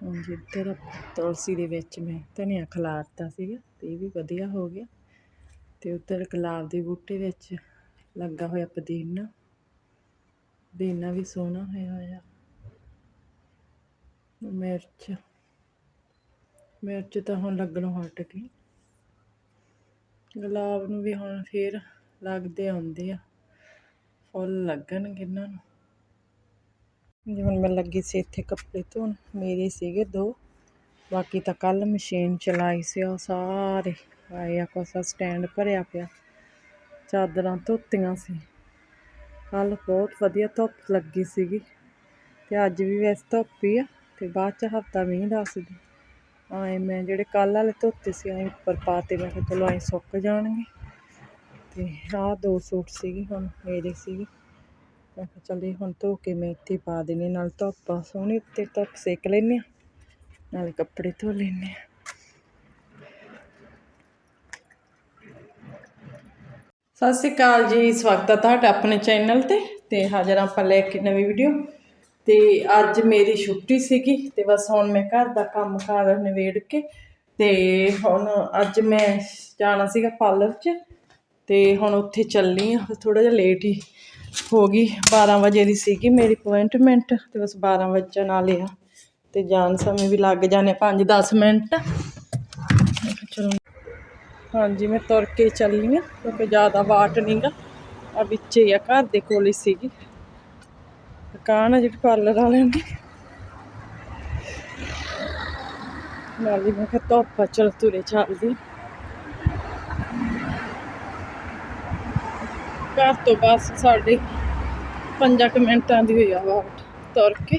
ਹੁਣ ਜਿੱਧਰ ਤੁਲਸੀ ਦੇ ਵਿੱਚ ਮੈਂ ਧਨੀਆ ਖਿਲਾਰਤਾ ਸੀਗਾ ਤੇ ਇਹ ਵੀ ਵਧੀਆ ਹੋ ਗਿਆ। ਤੇ ਉੱਧਰ ਗੁਲਾਬ ਦੇ ਬੂਟੇ ਵਿੱਚ ਲੱਗਾ ਹੋਇਆ ਪੁਦੀਨਾ। ਪੁਦੀਨਾ ਵੀ ਸੋਹਣਾ ਹੋਇਆ ਹੋਇਆ। ਮਿਰਚ ਮਿਰਚ ਤਾਂ ਹੁਣ ਲੱਗਣੋਂ ਹਟ ਗਈ। ਗੁਲਾਬ ਨੂੰ ਵੀ ਹੁਣ ਫੇਰ ਲੱਗਦੇ ਆਉਂਦੇ ਆ। ਫੁੱਲ ਲੱਗਣਗੇ ਇਹਨਾਂ ਨੂੰ। ਜਿਵੇਂ ਮੈਂ ਲੱਗੀ ਸੀ ਇੱਥੇ ਕੱਪੜੇ ਧੋਣ, ਮੇਰੇ ਸੀਗੇ ਦੋ। ਬਾਕੀ ਤਾਂ ਕੱਲ ਮਸ਼ੀਨ ਚਲਾਈ ਸੀ ਉਹ ਸਾਰੇ। ਆਏ ਆ ਕੋਸਾ ਸਟੈਂਡ ਭਰਿਆ ਪਿਆ। ਚਾਦਰਾਂ ਧੋਤੀਆਂ ਸੀ। ਕੱਲ ਬਹੁਤ ਵਧੀਆ ਧੁੱਪ ਲੱਗੀ ਸੀਗੀ। ਤੇ ਅੱਜ ਵੀ ਵੈਸੇ ਧੁੱਪ ਹੀ ਆ ਤੇ ਬਾਅਦ ਚ ਹਫਤਾ ਮੀਂਹ ਦੱਸਦੀ ਆਏ ਮੈਂ ਜਿਹੜੇ ਕੱਲ ਵਾਲੇ ਧੋਤੇ ਸੀ, ਆਏ ਉੱਪਰ ਪਾਤੇ, ਮੈਂ ਕਿਹਾ ਚਲੋ ਆਏ ਸੁੱਕ ਜਾਣਗੇ। ਤੇ ਆਹ ਦੋ ਸੂਟ ਸੀਗੇ ਹੁਣ, ਮੇਰੇ ਸੀਗੇ। ਮੈਂ ਕਿਹਾ ਚੱਲ ਇਹ ਹੁਣ ਧੋ ਕੇ ਮੈਂ ਇੱਥੇ ਪਾ ਦੇਣੇ ਨਾਲ ਧੁੱਪ ਸੋਹਣੀ ਉੱਤੇ ਧੁੱਪ ਸੇਕ ਲੈਨੇ ਆ ਨਾਲ ਕੱਪੜੇ ਧੋ ਲੈਨੇ ਆ ਸਤਿ ਸ਼੍ਰੀ ਅਕਾਲ ਜੀ, ਸਵਾਗਤ ਹੈ ਤੁਹਾਡਾ ਆਪਣੇ ਚੈਨਲ ਤੇ ਤੇ ਹਾਜ਼ਰ ਆਪਾਂ ਲੈ ਕੇ ਨਵੀਂ ਵੀਡੀਓ। ਤੇ ਅੱਜ ਮੇਰੀ ਛੁੱਟੀ ਸੀਗੀ, ਤੇ ਬਸ ਹੁਣ ਮੈਂ ਘਰ ਦਾ ਕੰਮ ਕਾਰ ਨਿਬੇੜ ਕੇ, ਤੇ ਹੁਣ ਅੱਜ ਮੈਂ ਜਾਣਾ ਸੀਗਾ ਪਾਰਲਰ 'ਚ, ਤੇ ਹੁਣ ਉੱਥੇ ਚੱਲਣੀ ਆ ਥੋੜਾ ਜਿਹਾ ਲੇਟ ਹੀ। ਹੋ ਗਈ 12 ਵਜੇ ਦੀ ਸੀਗੀ ਮੇਰੀ ਅਪਾਇੰਟਮੈਂਟ ਤੇ ਬਸ 12 ਵਜੇ ਨਾਲ ਆ ਤੇ ਜਾਣ ਸਮੇਂ ਵੀ ਲੱਗ ਜਾਣੇ 5-10 ਮਿੰਟ। ਚਲੋ ਹਾਂਜੀ, ਮੈਂ ਤੁਰ ਕੇ ਚੱਲੀ ਆ, ਕਿਉਂਕਿ ਜ਼ਿਆਦਾ ਵਾਟ ਨਹੀਂਗਾ ਆ ਵਿੱਚ ਹੀ ਆ, ਘਰ ਦੇ ਕੋਲ ਹੀ ਸੀਗੀ। ਦੁਕਾਨ ਆ ਜਿਹੜੀ ਪਾਰਲਰ ਵਾਲਿਆਂ ਦੀ। ਨਾਲ ਨਾਲੇ ਮੈਂ ਕਿਹਾ ਧੁੱਪ ਆ, ਚਲ ਤੁਰੇ ਚੱਲਦੀ ਘਰ ਤੋਂ ਬਸ ਸਾਡੇ ਪੰਜਾਂ ਕੁ ਮਿੰਟਾਂ ਦੀ ਹੋਈ ਆ ਵਾਟ ਤੁਰ ਕੇ।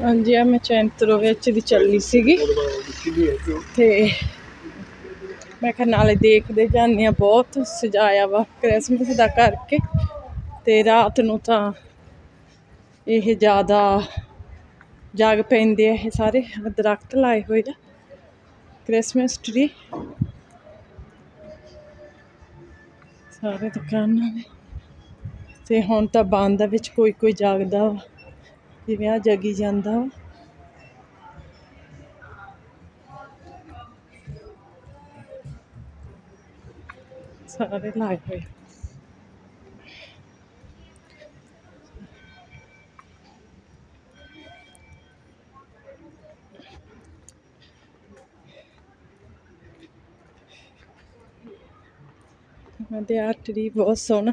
ਹਾਂਜੀ ਆ ਮੈਂ ਚੈਂਤਰੋ ਵਿੱਚ ਦੀ ਚੱਲੀ ਸੀਗੀ। ਤੇ ਮੈਂ ਕਿਹਾ ਨਾਲੇ ਦੇਖਦੇ ਜਾਂਦੇ ਆ ਬਹੁਤ ਸਜਾਇਆ ਵਾ ਕ੍ਰਿਸਮਸ ਦਾ ਕਰਕੇ। ਤੇ ਰਾਤ ਨੂੰ ਤਾਂ ਇਹ ਜ਼ਿਆਦਾ ਜਾਗ ਪੈਂਦੇ ਆ ਇਹ ਸਾਰੇ। ਦਰਖਤ ਲਾਏ ਹੋਏ ਆ। ਕ੍ਰਿਸਮਸ ਟਰੀ ਸਾਰੇ ਦੁਕਾਨਾਂ ਦੇ ਤੇ ਹੁਣ ਤਾਂ ਬੰਦ ਆ, ਵਿੱਚ ਕੋਈ ਕੋਈ ਜਾਗਦਾ ਵਾ। ਜਿਵੇਂ ਆ ਜਗੀ ਜਾਂਦਾ ਵਾ। ਸਾਰੇ ਲਾਏ ਹੋਏ। ਤੇ ਆਹ ਟਰੀ ਬਹੁਤ ਸੋਹਣਾ।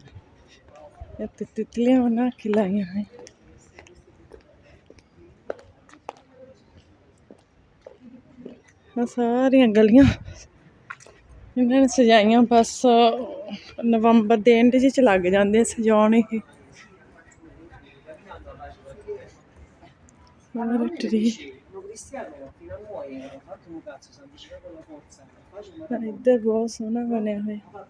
ਇੱਥੇ ਤਿਤਲੀਆਂ ਬਣਾ ਕੇ ਲਾਈਆਂ ਹੈ ਆਹ ਸਾਰੀਆਂ ਗਲੀਆਂ ਇਹਨਾਂ ਨੇ ਸਜਾਈਆਂ, ਬਸ ਨਵੰਬਰ ਦੇ ਐਂਡ ਚ ਲੱਗ ਜਾਂਦੇ ਆ ਸਜਾਉਣ ਇਹ। ਸਾਰਾ ਟਰੀ ਇੱਧਰ ਬਹੁਤ ਸੋਹਣਾ ਬਣਿਆ ਹੋਇਆ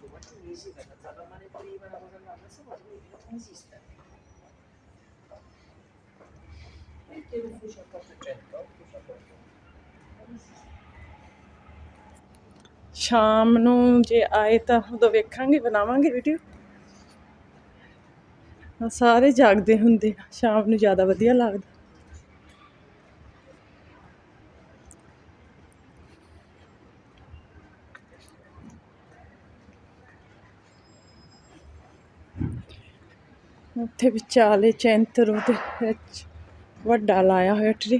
ਸ਼ਾਮ ਨੂੰ ਜੇ ਆਏ ਤਾਂ ਉਦੋਂ ਵੇਖਾਂਗੇ ਬਣਾਵਾਂਗੇ ਵੀਡੀਓ ਸਾਰੇ ਜਾਗਦੇ ਹੁੰਦੇ ਆ ਸ਼ਾਮ ਨੂੰ ਜ਼ਿਆਦਾ ਵਧੀਆ ਲੱਗਦਾ ਉੱਥੇ ਵਿਚਾਲੇ ਚੈਂਤਰੋ ਉਹਦੇ ਵਿੱਚ ਵੱਡਾ ਲਾਇਆ ਹੋਇਆ ਟਰੀ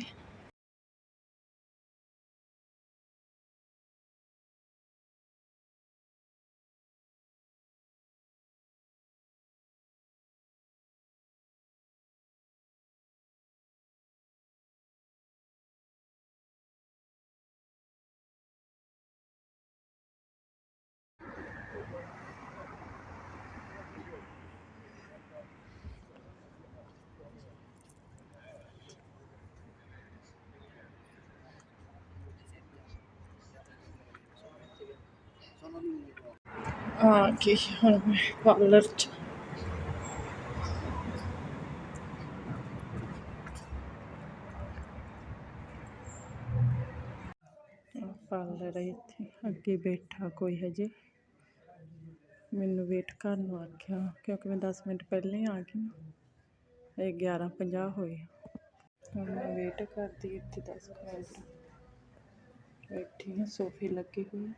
ਆ ਕੇ ਹੁਣ ਮੈਂ ਪਾਰਲਰ ਚ। ਪਾਰਲਰ ਹੈ ਇੱਥੇ, ਅੱਗੇ ਬੈਠਾ ਕੋਈ ਹਜੇ। ਮੈਨੂੰ ਵੇਟ ਕਰਨ ਨੂੰ ਆਖਿਆ, ਕਿਉਂਕਿ ਮੈਂ 10 ਮਿੰਟ ਪਹਿਲਾਂ ਹੀ ਆ ਗਈ ਨਾ। ਇਹ 11:50 ਹੋਏ ਹੁਣ ਮੈਂ ਵੇਟ ਕਰਦੀ ਇੱਥੇ 10 ਮਿੰਟ। ਬੈਠੀ ਹਾਂ, ਸੋਫੇ ਲੱਗੇ ਹੋਏ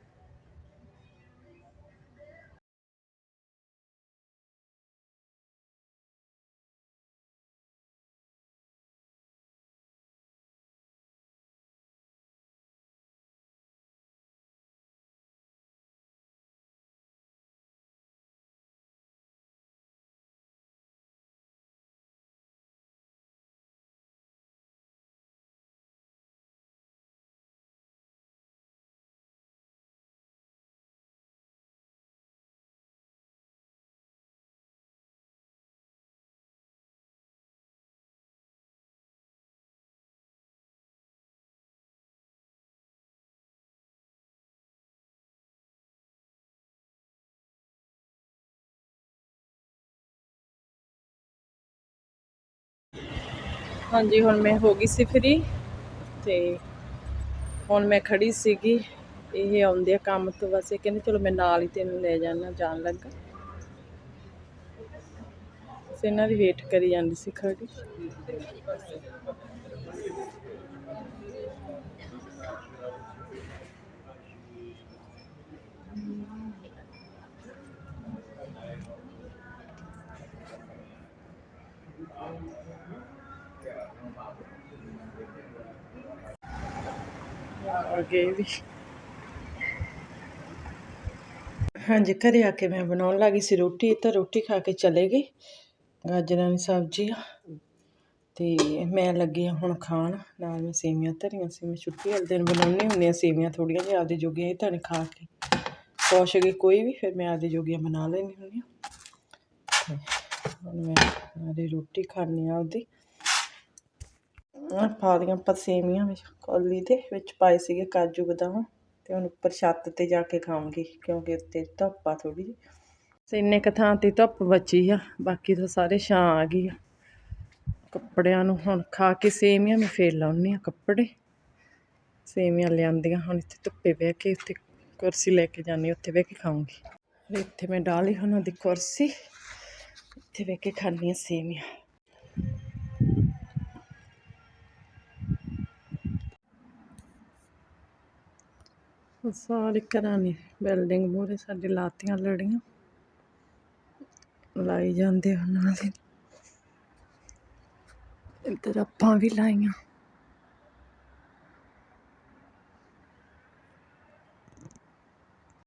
ਹਾਂਜੀ, ਹੁਣ ਮੈਂ ਹੋ ਗਈ ਸੀ ਫਰੀ ਤੇ ਹੁਣ ਮੈਂ ਖੜੀ ਸੀਗੀ। ਇਹ ਆਉਂਦੇ ਆ ਕੰਮ ਤੋਂ, ਬਸ ਇਹ ਕਹਿੰਦੇ ਚਲੋ ਮੈਂ ਨਾਲ ਹੀ ਤੈਨੂੰ ਲੈ ਜਾਣਾ ਜਾਣ ਲੱਗਾ। ਬਸ ਇਹਨਾਂ ਦੀ ਵੇਟ ਕਰੀ ਜਾਂਦੀ ਸੀ ਖੜੀ। ਅੱਗੇ ਵੀ। ਹਾਂਜੀ, ਘਰੇ ਆ ਕੇ ਮੈਂ ਬਣਾਉਣ ਲੱਗੀ ਸੀ ਰੋਟੀ ਤਾਂ ਰੋਟੀ ਖਾ ਕੇ ਚਲੇ ਗਏ। ਗਾਜਰਾਂ ਦੀ ਸਬਜ਼ੀ ਤੇ ਮੈਂ ਲੱਗੀ ਆ ਹੁਣ ਖਾਣ। ਨਾਲ ਮੈਂ ਸੇਵੀਆਂ ਧਰੀਆਂ ਸੀ, ਮੈਂ ਛੁੱਟੀ ਵਾਲੇ ਦਿਨ ਬਣਾਉਣੀ ਹੁੰਦੀ ਹੁੰਦੀਆਂ ਸੇਵੀਆਂ ਥੋੜੀਆਂ ਜਿਹਾ ਆਪਦੇ ਜੋਗੀਆਂ ਇਹ ਤਾਂ ਨਹੀਂ ਖਾ ਕੇ। ਖੁਸ਼ ਗਈ ਕੋਈ ਵੀ, ਫਿਰ ਮੈਂ ਆਪਦੇ ਜੋਗੀਆਂ ਬਣਾ ਲੈਂਦੀ ਹੁੰਦੀ ਆ ਹੁਣ ਮੈਂ ਆਪਦੀ ਰੋਟੀ ਖਾਣੀ ਆ ਉਹਦੀ ਪਾ ਦੀਆਂ ਆਪਾਂ ਸੇਵੀਆਂ ਵਿੱਚ, ਕੌਲੀ ਦੇ ਵਿੱਚ ਪਾਏ ਸੀਗੇ ਕਾਜੂ ਬਦਾਮ ਅਤੇ ਹੁਣ ਉੱਪਰ ਛੱਤ ਤੇ ਜਾ ਕੇ ਖਾਵਾਂਗੀ ਕਿਉਂਕਿ ਉੱਤੇ ਧੁੱਪ ਆ ਥੋੜ੍ਹੀ ਜਿਹੀ। ਤੇ ਇੰਨੇ ਕੁ ਥਾਂ ਤੇ ਧੁੱਪ ਬਚੀ ਆ, ਬਾਕੀ ਤਾਂ ਸਾਰੇ ਛਾਂ ਆ ਗਈ ਆ। ਕੱਪੜਿਆਂ ਨੂੰ ਹੁਣ ਖਾ ਕੇ ਸੇਵੀਆਂ ਮੈਂ ਫੇਰ ਲਾਉਣੀ ਆ ਕੱਪੜੇ। ਸੇਵੀਆਂ ਲਿਆਂਦੀਆਂ, ਹੁਣ ਇੱਥੇ ਧੁੱਪੇ ਬਹਿ ਕੇ ਉੱਥੇ ਕੁਰਸੀ ਲੈ ਕੇ ਜਾਣੀ ਉੱਥੇ ਬਹਿ ਕੇ ਖਾਵਾਂਗੀ। ਇੱਥੇ ਮੈਂ ਡਾਲੀ ਹੁਣ ਉਹਦੀ ਕੁਰਸੀ, ਇੱਥੇ ਬਹਿ ਕੇ ਖਾਣੀ ਆ ਸੇਵੀਆਂ। ਸਾਰੇ ਘਰਾਂ ਨੇ ਬਿਲਡਿੰਗ ਮੂਹਰੇ ਸਾਡੇ ਲਾਤੀਆਂ ਲੜੀਆਂ। ਲਾਈ ਜਾਂਦੇ ਉਹਨਾਂ ਦੇ ਇੱਧਰ ਆਪਾਂ ਵੀ ਲਾਈਆਂ।